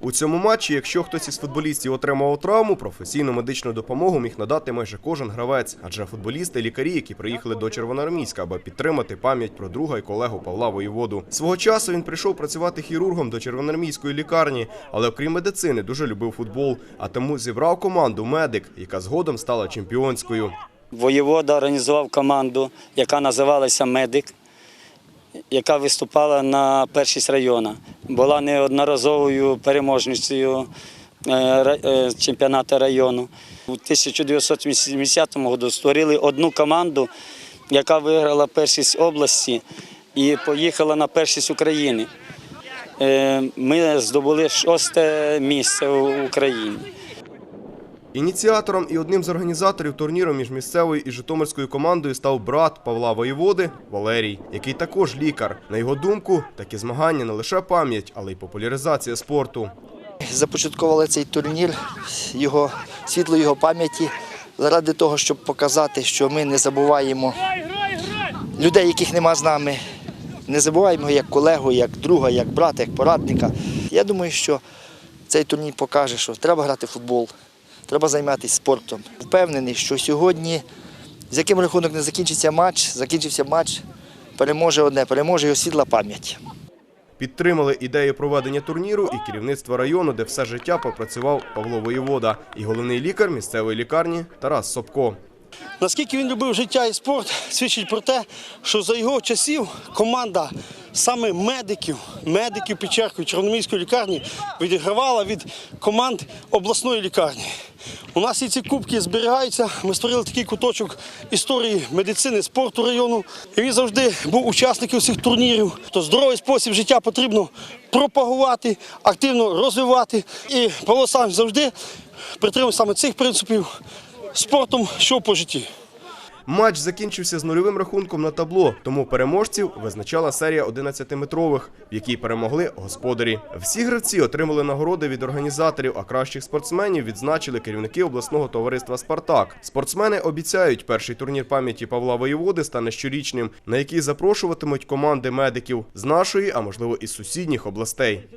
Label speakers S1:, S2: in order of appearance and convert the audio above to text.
S1: У цьому матчі, якщо хтось із футболістів отримав травму, професійну медичну допомогу міг надати майже кожен гравець, адже футболісти лікарі, які приїхали до Червоноармійська, аби підтримати пам'ять про друга і колегу Павла Воєводу. Свого часу він прийшов працювати хірургом до Червоноармійської лікарні, але окрім медицини дуже любив футбол, а тому зібрав команду медик, яка згодом стала чемпіонською.
S2: Воєвода організував команду, яка називалася Медик, яка виступала на першість району. Була неодноразовою переможницею е, е, чемпіонату району. У 1980 році створили одну команду, яка виграла першість області і поїхала на першість України. Е, Ми здобули шосте місце в Україні.
S1: Ініціатором і одним з організаторів турніру між місцевою і житомирською командою став брат Павла Воєводи Валерій, який також лікар. На його думку, такі змагання не лише пам'ять, але й популяризація спорту.
S3: Започаткували цей турнір, його світло його пам'яті, заради того, щоб показати, що ми не забуваємо людей, яких нема з нами. Не забуваємо як колегу, як друга, як брата, як порадника. Я думаю, що цей турнір покаже, що треба грати в футбол, треба займатися спортом. Впевнений, що сьогодні, з яким рахунок не закінчиться матч, закінчився матч, переможе одне, переможе його світла пам'ять.
S1: Підтримали ідею проведення турніру і керівництво району, де все життя попрацював Павло Воєвода, і головний лікар місцевої лікарні Тарас Собко.
S4: Наскільки він любив життя і спорт, свідчить про те, що за його часів команда саме медиків, медиків Печерської Чорноморської лікарні відігравала від команд обласної лікарні. У нас і ці кубки зберігаються. Ми створили такий куточок історії медицини, спорту району. І він завжди був учасником всіх турнірів. То здоровий спосіб життя потрібно пропагувати, активно розвивати. І Павло Олександрович завжди притримував саме цих принципів спортом, що по житті.
S1: Матч закінчився з нульовим рахунком на табло, тому переможців визначала серія 11-метрових, в якій перемогли господарі. Всі гравці отримали нагороди від організаторів, а кращих спортсменів відзначили керівники обласного товариства Спартак. Спортсмени обіцяють, перший турнір пам'яті Павла Воєводи стане щорічним, на який запрошуватимуть команди медиків з нашої, а можливо і з сусідніх областей.